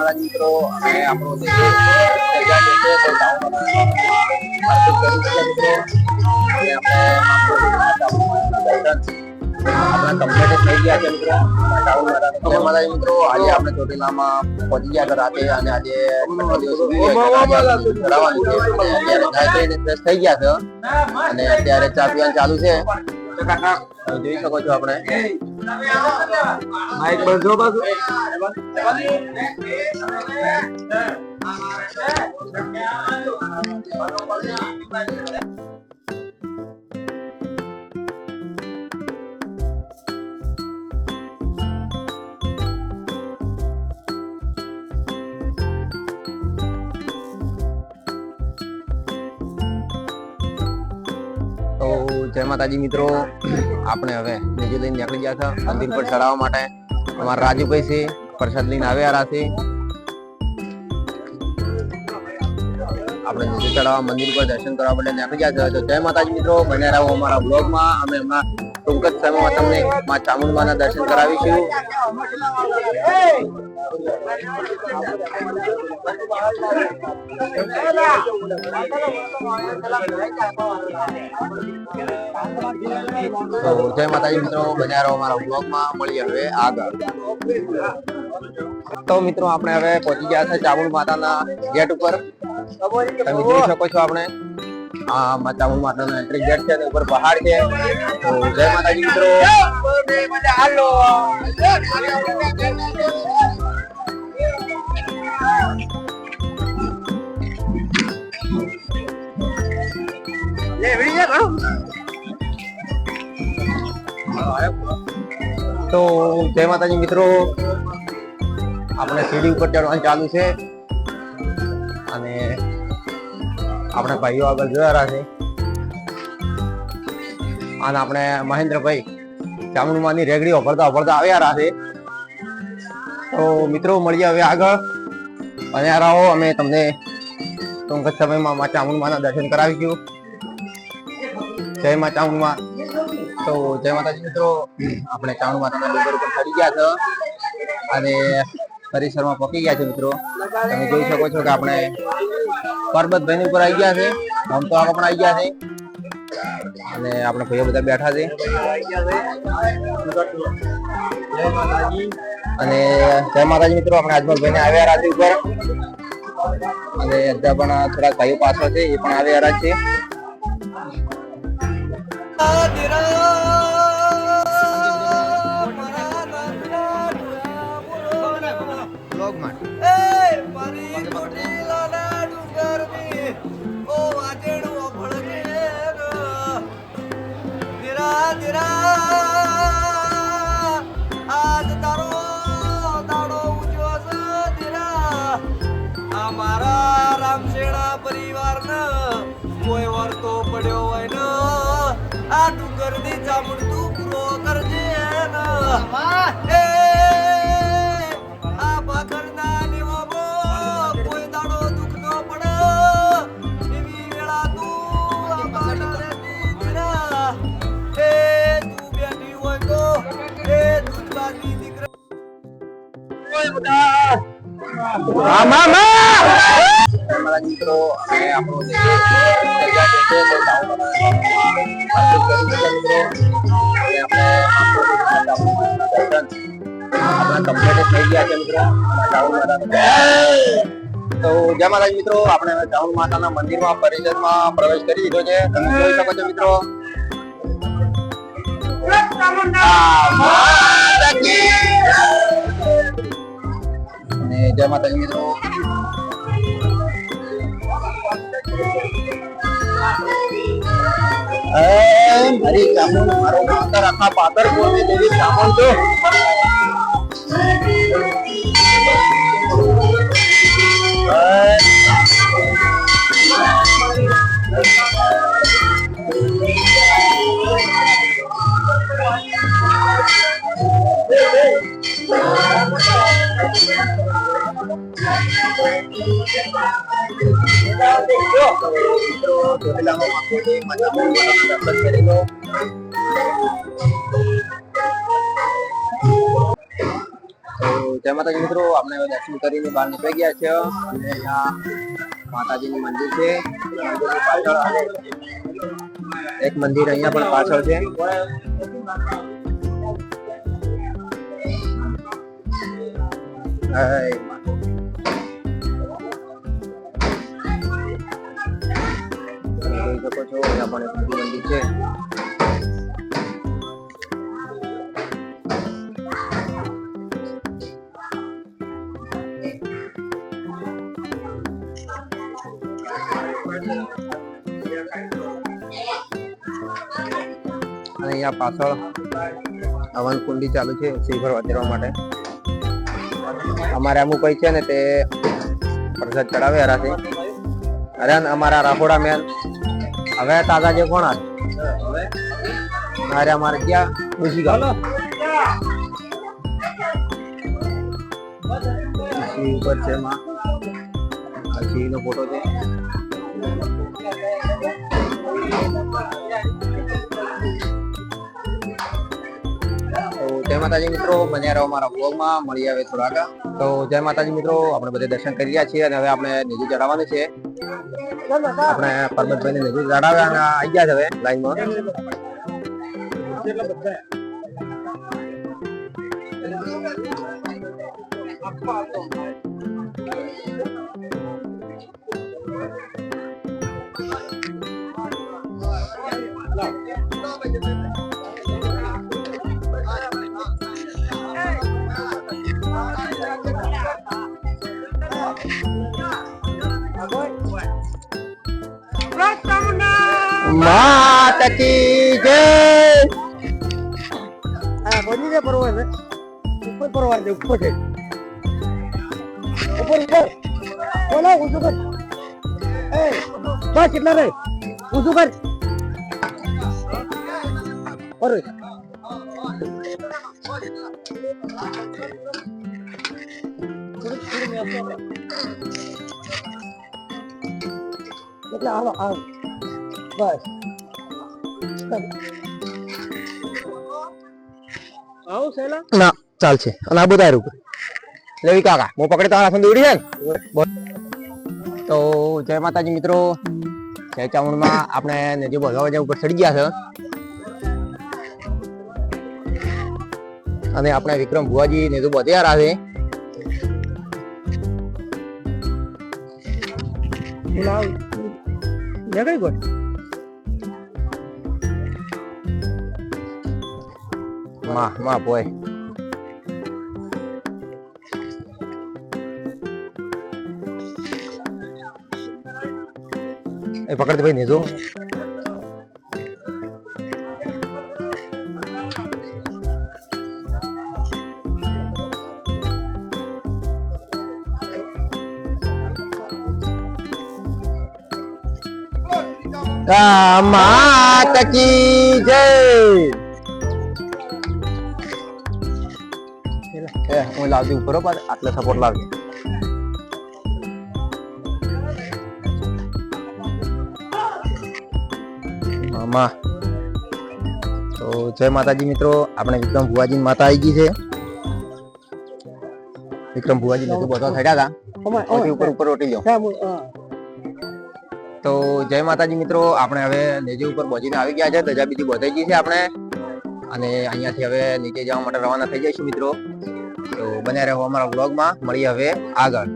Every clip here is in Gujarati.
મારા મિત્રો અને આપણો જે ગયા છે મિત્રો. આજે આપણે ચોટીલામાં પહોંચી ગયા રાતે થઈ ગયા છે. અને અત્યારે ચા પીવાનું ચાલુ છે. જોઈ શકો છો આપણે. જય માતાજી મિત્રો. આપણે હવે બીજું લઈને નીકળી ગયા હતા મંદિર પર ચડાવવા માટે. અમારા રાજુભાઈ છે. પ્રસાદ લઈને આવ્યા રાતે. આપણે નીચે ચડાવવા મંદિર પર દર્શન કરવા માટે નીકળી ગયા છે તો જય માતાજી મિત્રો, બન્યા રહો અમારા બ્લોગમાં અમે હમણાં ટૂંક જ સમયમાં તમને માં ચામુંડમાના દર્શન કરાવીશું. તો જય માતાજી મિત્રો, બન્યા રહો અમારા બ્લોગમાં મળીએ હવે આગળ. તો મિત્રો આપણે હવે પહોંચી ગયા છે ચામુંડ માતાના ગેટ ઉપર. તમે જોઈ શકો છો આપણે. આ ચામુંડ માતાનો એન્ટ્રી ગેટ છે ઉપર પહાડ છે. તો જય માતાજી મિત્રો. તો જય માતાજી મિત્રો. આપણે સીડી ઉપર ચડવાનું ચાલુ છે. અને આપણે ભાઈઓ આગળ જોયા છે અને આપણે મહેન્દ્રભાઈ ચામુંડમાની રેગડી ઓફરતા ઓફરતા આવ્યા છે તો મિત્રો, મળીએ હવે આગળ. અને રહો અમે તમને ટૂંક જ સમયમાં મા ચામુંડમાના દર્શન કરાવીશું. જય મા ચામુંડમાં. તો જય માતાજી મિત્રો, આપણે ચામુંડ માતાના ડુંગર ઉપર ચડી ગયા છે. અને પરિસરમાં પકી ગયા છે મિત્રો. તમે જોઈ શકો છો કે આપણે પર્વત ભાઈ ઉપર આવી ગયા છે. આમ તો આગળ પણ આવી ગયા છે. અને આપણે ભાઈઓ બધા બેઠા છે. અને જય માતાજી મિત્રો, આપણે આજમલ ભાઈને આવ્યા રાત્રિ ઉપર. અને અત્યારે પણ થોડાક ભાઈઓ પાછળ છે, એ પણ આવ્યા રહ્યા છે અમારા મિત્રો અને આપણો કમ્પ્લીટ થઈ ગયા છે મિત્રો. તો જય માતાજી મિત્રો, આપણે ટાઉન માતાના મંદિરમાં, પરિસરમાં પ્રવેશ કરી દીધો છે. તમે જોઈ શકો છો મિત્રો. અને જય માતાજી મિત્રો. મારી ચામુંડ મારો માતા રાખા પાદર બોલવી દેવી ચામુંડ તો મિત્રો જય માતાજી મિત્રો, આપણે દર્શન કરીને બહાર નીકળી ગયા છે અને માતાજી માતાજીનું મંદિર છે. એક મંદિર અહીંયા પણ પાછળ છે. જોઈ શકો છો, અહીંયા પણ એક મંદિર છે. અહીંયા પાછળ હવન કુંડી ચાલુ છે શ્રીફળ વધારવા માટે. અમારે અમુક કઈ છે ને તે પ્રસાદ ચડાવે હરાથી. અરે અમારા રાફોડા મેન. હવે તાજા જે કોણ મારે અમારે ક્યાં ડોસી ગયો ડોસી ઉપર છે માં. સિંહનો ફોટો છે. જય માતાજી મિત્રો, બન્યા રહો મારા બ્લોગમાં મળી આવે થોડાક તો જય માતાજી મિત્રો, આપણે બધે દર્શન કરી રહ્યા છીએ અને હવે આપણે નીચે ચડાવવાનું છે. આપણે પરબતભાઈ ને નીચે ચડાવ્યા અને આવી ગયા છે હવે લાઈનમાં. માતા કી જય. આ બની દે પરવા છે. ઉપર પરવા દે ઉપર છે. ઉપર ઉપર. બોલા ઉજુ કર. એ, બસ કેટલા રે ઉજુ કર. અરે એટલે હાલો આમ બસ. આવું સેલા. ના ચાલશે. અને આ બધા રૂપ લેવી કાકા. હું પકડી તમારા ફોન દોડી છે ને? તો જય માતાજી મિત્રો. જય ચામુંડમાં. આપણે નજીક ભગાવા ઉપર ચડી ગયા છે. અને આપણે વિક્રમ ભુવાજી ને તો બધે છે લાવ. જગઈ ગોળ. માં માં બોય એ પકડ ભાઈ નેજો માત કી જય એ હું લાવતી ઉપર આટલે સપોર્ટ લાવજે મામા તો જય માતાજી મિત્રો આપણે વિક્રમ ભુવાજી માતા આવી ગઈ છે વિક્રમ ભુવાજી ને બધા થયા હતા ઉપર ઉપર રોટી લ્યો તો જય માતાજી મિત્રો, આપણે હવે નીચે ઉપર પહોંચીને આવી ગયા છે, ધજા બીજી બધાઈ છે આપણે. અને અહીંયાથી હવે નીચે જવા માટે રવાના થઈ જઈશું મિત્રો. તો બન્યા રહો અમારા બ્લોગમાં મળીએ હવે આગળ.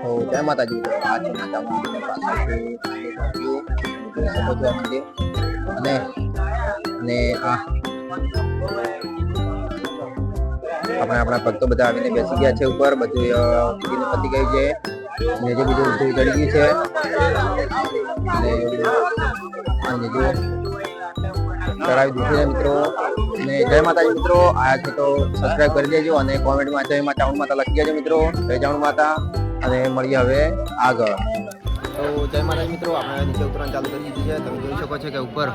તો જય માતાજી અને અને આ આપણે આપણા ભક્તો બધા આવીને બેસી ગયા છે ઉપર, બધું પતી ગયું છે. બીજું બધું ચડી ગયું છે. અને જો ચડાવી દીધું છે મિત્રો. અને જય માતાજી મિત્રો, આ છે તો સબસ્ક્રાઈબ કરી દેજો અને કોમેન્ટમાં જય મા ચાવણ માતા લખી દેજો મિત્રો. જય ચાવણ માતા. અને મળીએ હવે આગળ. તો જય માતાજી મિત્રો, આપણે નીચે ઉતરવાનું ચાલુ કરી દીધું છે. તમે જોઈ શકો છો કે ઉપર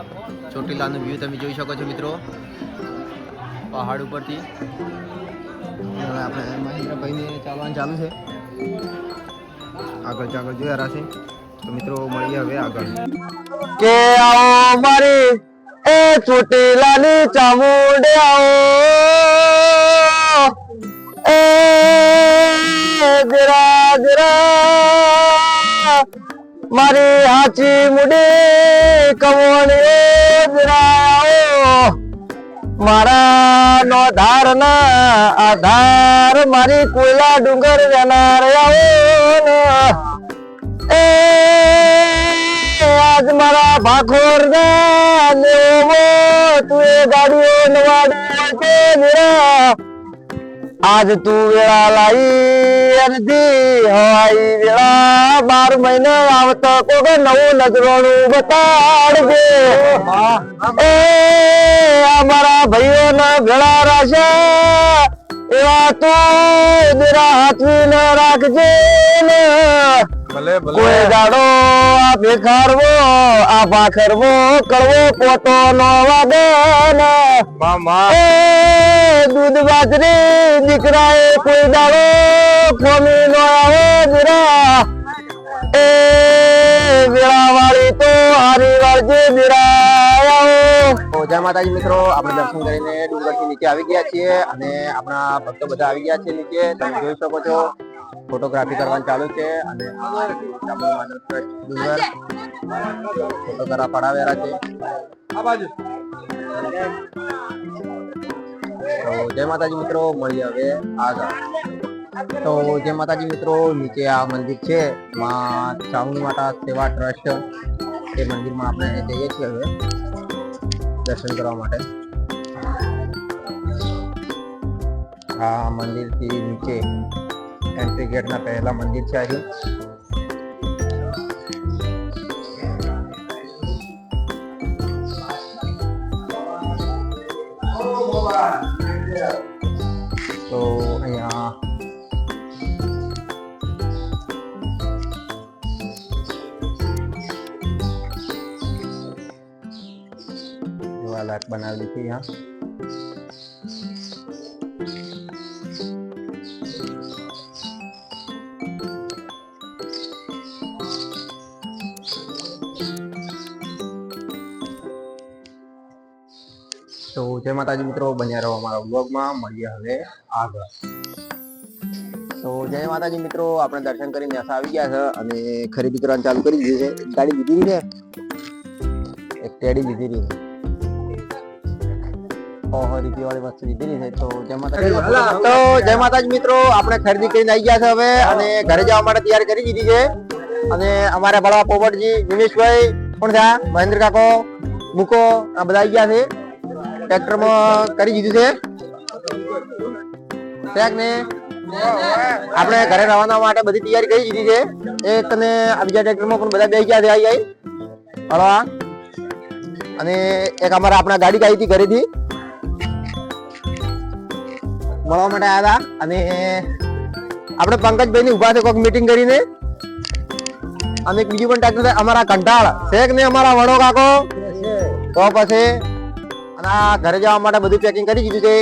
ચોટીલાનું વ્યૂ તમે જોઈ શકો છો મિત્રો. પહાડ ઉપરથી. આપણે મહેન્દ્રભાઈને ચાલવાનું ચાલુ છે. આગળ આગળ જોયા રાશે તો મિત્રો, મળીએ હવે આગળ. કે આવો મારી એ ચોટીલાની આવો એ જરા જરા મારી હાચી મુડી કમોણી જરા મારા નો ધાર ના આધાર મારી કોયલા ડુંગર જનાર આવો ને. આજ મારા ભાખોર ના લેવો તું એ ગાડીઓ નવાડી કે મેરા. આજ તું વેળા લાઈ અનથી હવાઈ વેળા. બાર મહિને આવતો કોક નવું નજરોનું બતાડજે. એ ભાઈઓ ના ગળા રાશે એવા તો દેરા હાથવી ન રાખજે ને. કોઈ દાડો આ ભેખારવો આ ભાખરવો કરવો પોતો નો વાગે મામા એ દૂધ બાજરી દીકરાએ કોઈ દાડો ખોમી નો આવે દીરા. એ વેળા વાળી તો હારી વાળજે જરા જય માતાજી મિત્રો. આપણે દર્શન કરીને ડુંગરથી નીચે આવી ગયા છીએ અને આપણા ભક્તો બધા આવી ગયા છે નીચે. તમે જોઈ શકો છો ફોટોગ્રાફી કરવાનું ચાલુ છે અને ડુંગર ફોટોગ્રાફ પડાવેલા છે. તો જય માતાજી મિત્રો મળીએ હવે આગળ. તો જય માતાજી મિત્રો નીચે આ મંદિર છે માં ચામુંડ માતા સેવા ટ્રસ્ટ. એ મંદિરમાં આપણે જઈએ છીએ હવે. દર્શન કરવા માટે. આ મંદિરથી નીચે એન્ટ્રી ગેટના પહેલા મંદિર છે અહીં. જોવાલાયક બનાવેલી છે અહીંયા તો જય માતાજી મિત્રો, બન્યા રહો અમારા વ્લોગમાં. મળીએ હવે આગળ. તો જય માતાજી મિત્રો, આપણે દર્શન કરીને નેસા આવી ગયા છે અને ખરીદી કરવાનું ચાલુ કરી દીધી છે. ગાડી લીધી છે? એક ટેડી લીધી છે. તો જય માતાજી. તો જય માતાજી મિત્રો આપણે ખરીદી કરીને આવી ગયા છે હવે અને ઘરે જવા માટે તૈયારી કરી દીધી છે. અને અમારા બળવા પોપટજી નિમેશભાઈ કોણ થયા મહેન્દ્ર કાકો મૂકો આ બધા આવી ગયા છે. ટ્રેક્ટરમાં કરી દીધું છે. ટ્રેક ને આપણે ઘરે રવાના માટે બધી તૈયારી કરી દીધી છે. એક અને બીજા ટ્રેક્ટરમાં પણ બધા બેસી ગયા છે આવી આવી હળવા અને એક અમારા આપણા ગાડી ગાઈ હતી ઘરેથી. મળવા માટે આવ્યા હતા અને આપણે પંકજભાઈ ની ઊભા છે, કોઈક મીટિંગ કરીને. અને એક બીજું પણ ટ્રેક્ટર છે, અમારા કંટાળ. કે નહીં અમારા વડો કાકો? તો પછી અને આ ઘરે જવા માટે બધું પેકિંગ કરી દીધું છે.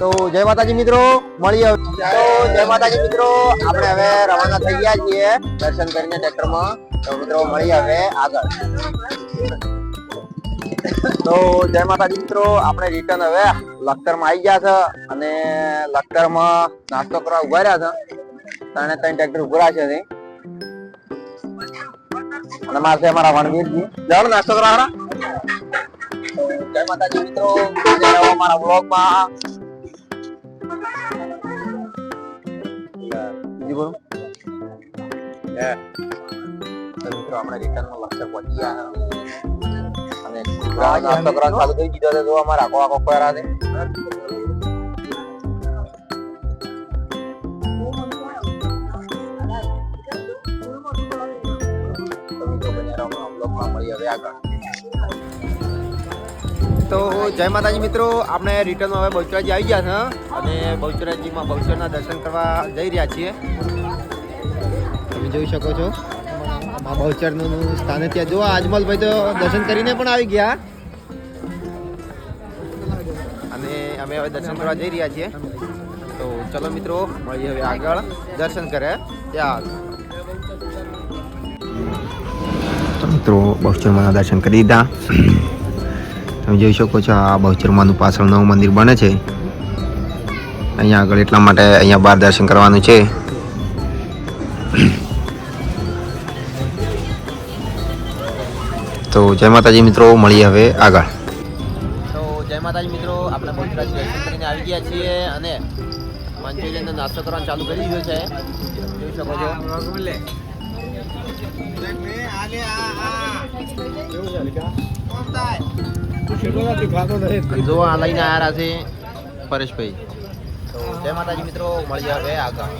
તો જય માતાજી મિત્રો, મળીએ તો જય માતાજી મિત્રો, આપણે હવે રવાના થઈ ગયા છીએ દર્શન કરીને ટ્રેક્ટરમાં તો મિત્રો મળીએ હવે આગળ. તો જય માતાજી મિત્રો, આપણે રિટર્ન હવે લખતરમાં આવી ગયા છે અને લખતરમાં નાસ્તો કરવા ઊભા રહ્યા છે. ત્રણે ત્રણ ટ્રેક્ટર ઊભા છે અને મારે અમારા વણવીરજી. જાઓ નાસ્તો કરવા જય માતાજી મિત્રો અમારા વ્લોગમાં બીજું બોલો. મિત્રો, આપણે રિટર્નમાં લખતર પહોંચી ગયા તો જય માતાજી મિત્રો, આપણે રિટર્નમાં હવે બહુચરાજી આવી ગયા છે અને બહુચરાજીમાં બહુચરના દર્શન કરવા જઈ રહ્યા છીએ. તમે જોઈ શકો છો. આ બહુચરનું સ્થાન ત્યાં જો આજમલભાઈ તો દર્શન કરીને પણ આવી ગયા. અને અમે હવે દર્શન કરવા જઈ રહ્યા છીએ. તો ચલો મિત્રો, મળીએ હવે આગળ. દર્શન કરે. ત્યાં મિત્રો બહુચરમાના દર્શન કરી દીધા. તમે જોઈ શકો છો, આ બહુચરમાનું પાછળ નવું મંદિર બને છે. અહીંયા આગળ એટલા માટે અહીંયા બાર દર્શન કરવાનું છે. તો જય માતાજી મિત્રો, મળીએ હવે આગળ. તો જય માતાજી મિત્રો, આપણે બહુચરાજ દર્શન કરીને આવી ગયા છીએ અને મંચુરિયનનો નાસ્તો કરવાનું ચાલુ કરી દીધો છે. જોઈ શકો છો. જો આ લઈને આવ્યા છે પરેશભાઈ. તો જય માતાજી મિત્રો, મળીએ હવે આગળ.